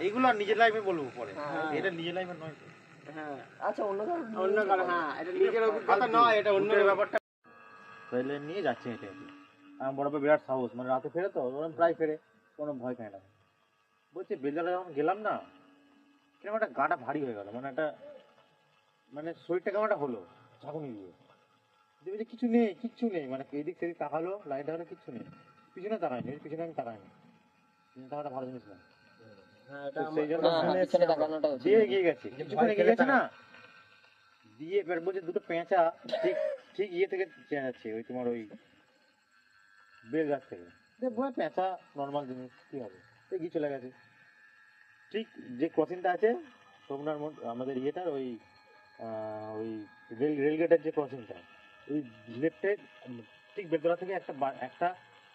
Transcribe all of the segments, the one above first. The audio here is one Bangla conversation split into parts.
এইগুলো আর নিজের লাইফে বলব পরে। হ্যাঁ। এটা নিজের লাইফে নয় তো। হ্যাঁ আচ্ছা অন্য কারও অন্য কারও হ্যাঁ এটা নিজের অভিজ্ঞতা নয় এটা অন্য ভূতের ব্যাপারটা। নিয়ে যাচ্ছে হেঁটে হেঁটে। আমার বড় বিরাট সাহস মানে রাতে ফেরে তো ওরা প্রায় ফেরে কোনো ভয় পায় না। বলছে বেলদাটা যখন গেলাম না কীরকম একটা গাটা ভারী হয়ে গেল মানে একটা মানে শরীরটা কেমন একটা হলো ঝাঁকুনি দিয়ে। কিছু নেই কিচ্ছু নেই। মানে এদিক সেদিক তাকালো লাইট দেখাল কিচ্ছু নেই। পিছনে তাকায়নি পিছনে আমি তাকাইনি পিছনে তাকাটা ভালো জিনিস না। দিয়ে না। গেছে। কিছুক্ষণ এগিয়ে গেছে না? দিয়ে এবার বলছে দুটো পেঁচা ঠিক ঠিক ইয়ে থেকে চেঁচাচ্ছে ওই তোমার ওই বেল গাছ থেকে বলে পেঁচা নর্মাল জিনিস কি হবে? এগিয়ে চলে গেছে। ঠিক যে ক্রসিংটা আছে সোমনার আমাদের ইয়েটার ওই আহ, ওই রেল রেলগেটের যে ক্রসিংটা ওই লেফটে ঠিক বেলতলা থেকে একটা একটা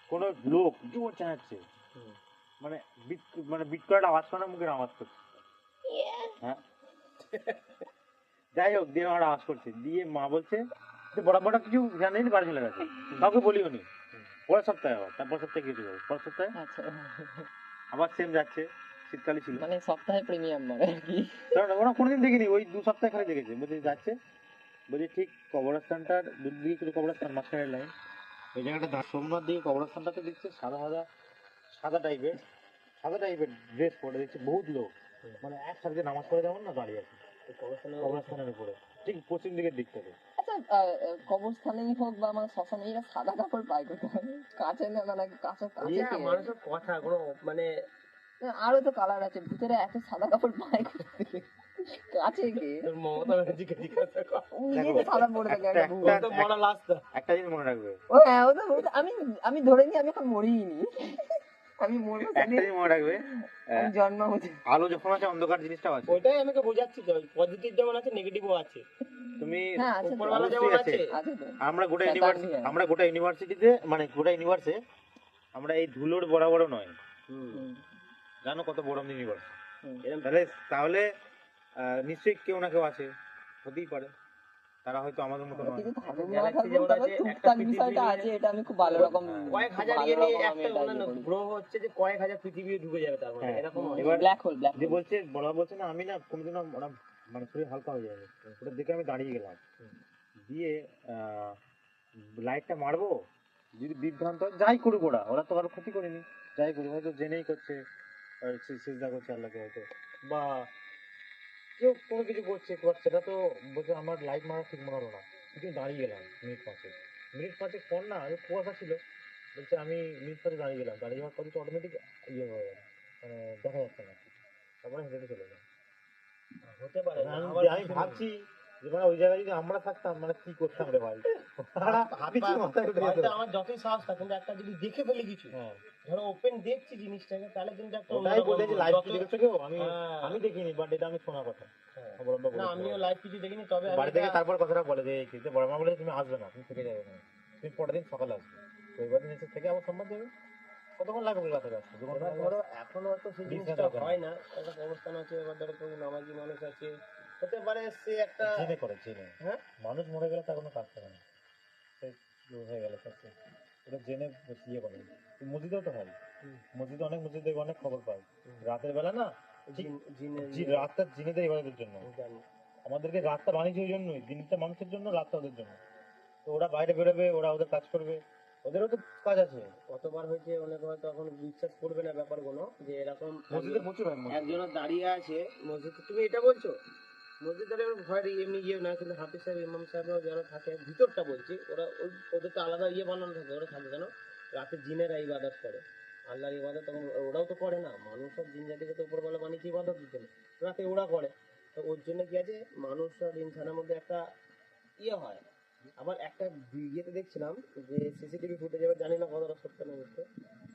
কোনো লোক জোর চেঁচাচ্ছে মানে বিট মানে বিট করার আওয়াজ করে না মুখের আওয়াজ করছে। হ্যাঁ? যাই হোক দিয়ে আমার আওয়াজ করছে। দিয়ে মা বলছে যে বড় বড় কিছু জানেনি বাড়ি চলে গেছে। কাউকে বলিও নি। পরের সপ্তাহে আবার তারপর সপ্তাহে গিয়ে যাব পরের সপ্তাহে আচ্ছা। আবার সেম যাচ্ছে শীতকালে ছিল। মানে সপ্তাহে প্রিমিয়াম মানে কি। কারণ ওরা কোনোদিন দেখিনি ওই দু সপ্তাহ খালি দেখেছে। বলছে যাচ্ছে। বলছি ঠিক কবরস্থানটার দুদিকে কিছু কবরস্থান মাঝখানের লাইন ওই জায়গাটা সোমনাথ দিকে কবরস্থানটাতে দেখছে সাদা সাদা সাদা টাইপের সাদা টাইপের ড্রেস পরে দেখছে বহুত লোক। মানে একসাথে নামাজ পড়ে যেমন না দাঁড়িয়ে আছে। কবরস্থানের উপরে। ঠিক পশ্চিম দিকের দিক থেকে। আচ্ছা কবরস্থানেই হোক বা আমার শ্মশানে এরা সাদা কাপড় পায় কোথায়? কাঁচে না না নাকি কাঁচা কাঁচে ইয়ে, মানুষের কথা কোনো মানে আরও তো কালার আছে ভিতরে এত সাদা কাপড় পায় কোথায়? কাছে কে? তোর মমতা ব্যানার্জিকে জিজ্ঞাসা কর। ও নিজে তো সাদা পড়ে থাকে একটা তো লাস্ট একটা জিনিস মনে রাখবে। ও হ্যাঁ ও তো ও তো- আমি আমি ধরে নিই আমি এখন মরিনি। আমি মরবো একটা সেদিন মনে রাখবে। জন্ম হচ্ছে আলো যখন আছে অন্ধকার জিনিসটাও আছে। ওইটাই আমাকে বোঝাচ্ছি তো পজিটিভ যেমন আছে নেগেটিভও আছে। তুমি হ্যাঁ উপরওয়ালা যেমন আছে। আছে। আমরা গোটা ইউনিভার্সিটি আমরা গোটা ইউনিভার্সিটিতে মানে গোটা ইউনিভার্সে আমরা এই ধুলোর বড় বড় নয় জানো কত বড় ইউনিভার্স। তাহলে তাহলে নিশ্চয়ই কেউ না কেউ আছে হতেই পারে। তারা হয়তো আমাদের মতো নয়। রকম কয়েক হাজার ইয়ে নিয়ে একটা অন্যান্য গ্রহ হচ্ছে যে কয়েক হাজার পৃথিবী ঢুকে যাবে তার হ্যাঁ। এরকম এবার- ব্ল্যাক হোল ব্ল্যাক যে বলছে বড় বলছে না আমি না কোনোদিনও ওরা মানে শরীর হালকা হয়ে যাবে। ওটা দেখে আমি দাঁড়িয়ে গেলাম। দিয়ে লাইটটা মারবো। যদি বিভ্রান্ত হয়, যাই করুক ওরা। ওরা তো কারও ক্ষতি করেনি। যাই করুক হয়তো জেনেই করছে। সেজদা করছে আল্লাহকে হয়তো। বা কোনো কিছু করছে এবার সেটা তো বলছে আমার লাইট মারা ঠিক মনে হলো না। কিন্তু দাঁড়িয়ে গেলাম মিনিট পাঁচে মিনিট পাঁচে ফোন না আমি কুয়াশা ছিল। বলছে আমি মিনিট পাঁচে দাঁড়িয়ে গেলাম। দাঁড়িয়ে যাওয়ার পরে তো অটোমেটিক ইয়ে হয়ে গেল। মানে দেখা যাচ্ছে না। তারপরে হেঁটে চলে গেলাম। হতে পারে। না, আমি কিছু ভাবছি মানে ওই জায়গায় যদি আমরা থাকতাম মানে কি করতাম রে ভাই। আমার যতই সাহস থাকে কিন্তু একটা যদি দেখে ফেলি কিছু হ্যাঁ। ধরো ওপেন দেখছি জিনিসটাকে তাহলে কিন্তু একটা ওটাই অন্যরকম যে লাইভ যত- দেখেছ কেউ? আমি হ্যাঁ। আমি দেখিনি বাট এটা আমি শোনা কথা। হ্যাঁ। না আমিও লাইভ কিছু দেখিনি তবে বাড়ি থেকে তারপর কথাটা বলে যে এই যে বড় মা বলে তুমি আসবে না তুমি থেকে যাবে না। তুমি পরের দিন সকালে আসবে। এবার দিন এসে থেকে আবার সোমবার যাবে কতক্ষণ লাগবে কলকাতা আসতে? ধরো এখন হয়তো সেই জিনিসটা হয় না। একটা অবস্থান আছে এবার ধরো নামাজি মানুষ আছে হতে পারে সে একটা জেনে করে জেনে হ্যাঁ? মানুষ মরে গেলে তার কোনো কাজ করে না। সে হয়ে গেল সত্যি ওটা জেনে ইয়ে করে। মসজিদেও তো হয়। মসজিদে অনেক মসজিদ থেকে অনেক খবর পাই। রাতের বেলা না ঠিক জিন- রাতটা জিনেদের ইবাদতের জন্য। আমাদেরকে রাতটা বানিয়েছে ওই জন্যই। দিনটা মানুষের জন্য রাতটা ওদের জন্য। তো ওরা বাইরে বেরোবে ওরা ওদের কাজ করবে। ওদেরও তো কাজ আছে। কতবার হয়েছে অনেক হয়তো এখন বিশ্বাস করবে না ব্যাপারগুলো যে এরকম মসজিদে প্রচুর। একজন দাঁড়িয়ে আছে। মসজিদে তুমি এটা বলছো? মসজিদের ভয়ের এমনি ইয়ে না কিন্তু হাফিজ সাহেব, ইমাম সাহেব যারা থাকে, ভিতরটা বলছি, ওরা ওই ওদের তো আলাদা ইয়ে বানানো থাকে, ওরা থাকে কেন রাতে জিনেরা ইবাদত করে। আল্লাহর ইবাদত তখন ওরাও তো করে না, মানুষ আর জিন জাতিকে তো উপরবেলা বানিয়ে ইবাদত দিতে না রাতে ওরা করে। তো ওর জন্য কি আছে? মানুষ আর ইনসানের মধ্যে একটা ইয়ে হয় আবার একটা ইয়েতে দেখছিলাম যে সিসিটিভি ফুটেজ এবার জানি না কতটা সত্য না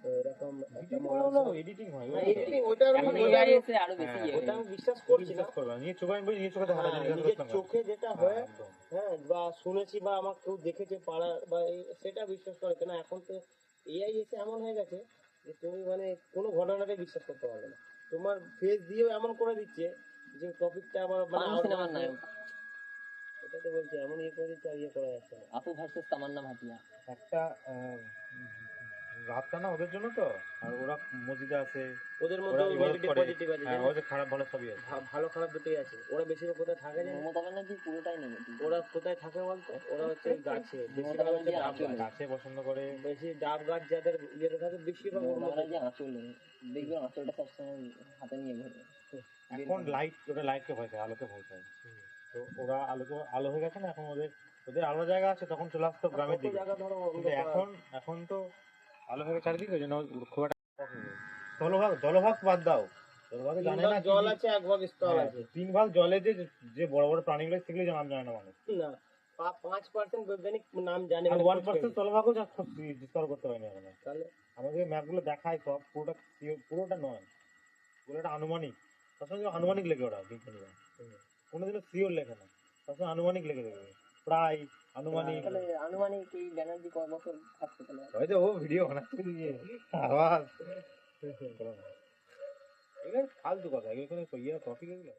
তো এরকম একটা হলো, সাহেব- editing হয়, হ্যাঁ, ওটা- আরও বেশি হ্যাঁ, ওটা আমি বিশ্বাস করছি না। করবে চোখে আমি নিজের চোখে দেখা যায়, হ্যাঁ, নিজের চোখে যেটা হ্যাঁ, হয় হ্যাঁ বা শুনেছি বা আমার কেউ দেখেছে পাড়া বা সেটা বিশ্বাস করে কেন এখন তো এআই এসে এমন হয়ে গেছে যে তুমি মানে কোনো ঘটনাটাই বিশ্বাস করতে পারবে না। তোমার ফেস দিয়েও এমন করে দিচ্ছে যে টপিকটা আবার মানে ওটা তো বলছি এমন ইয়ে করে দিচ্ছে আর ইয়ে করা যাচ্ছে না। আপু ভার্সেস তামান্না ভাটিয়া। একটা রাতটা না ওদের জন্য তো আর ওরা মসজিদে আছে ওদের মধ্যে। পজিটিভ আছে হ্যাঁ ওদের খারাপ ভালো সবই আছে। ভালো খারাপ দুটোই আছে। ওরা বেশিরভাগ কোথায় থাকে জানিস? মমতা ব্যানার্জি পুরোটাই নেগেটিভ ওরা কোথায় থাকে বলতো? ওরা হচ্ছে গাছে গাছ। পছন্দ করে। বেশি ডাব গাছ যাদের ইয়েতে থাকে বেশিরভাগ ওর মমতা মধ্যে ব্যানার্জি আঁচলে। দেখবে আঁচলটা সবসময় হাতে নিয়ে ঘুরে। এখন লাইট ওরা লাইটকে ভয় পায় আলোকে ভয় পায়। তো ওরা আলোকে আলো হয়ে গেছে না এখন ওদের ওদের আলো জায়গা আছে তখন চলে আসতো গ্রামের দিকে। কিন্তু এখন এখন তো আলো হয়ে গেছে চারিদিকে ওই জন্য খুব একটা জলভাগ জলভাগ বাদ দাও। জলভাগে জানে ভাগ না জল আছে এক ভাগ স্থল হ্যাঁ, আছে। তিন ভাগ জলে যে যে বড় বড় প্রাণীগুলো সেগুলো নাম জানে না মানুষ। না পাঁচ পার্সেন্ট বৈজ্ঞানিক নাম জানে আর ওয়ান পার্সেন্ট জলভাগও যা স্তর করতে পারেনি এখন তাহলে? আমাদের ম্যাপগুলো দেখায় সব পুরোটা পুরোটা নয়। পুরোটা আনুমানিক। আনুমানিক লেখে ওরা বিজ্ঞানীরা কোনোদিনও সিওর লেখে না। সবসময় আনুমানিক লেখে দেবে। প্রায় আনুমানিক আনুমানিক এই ব্যানার্জি কয় বছর থাকতে পারে? হয়তো ও ভিডিও বানাচ্ছে দিয়ে আবার এগুলো ফালতু কথা এগুলো ইয়ে টপিক এগুলো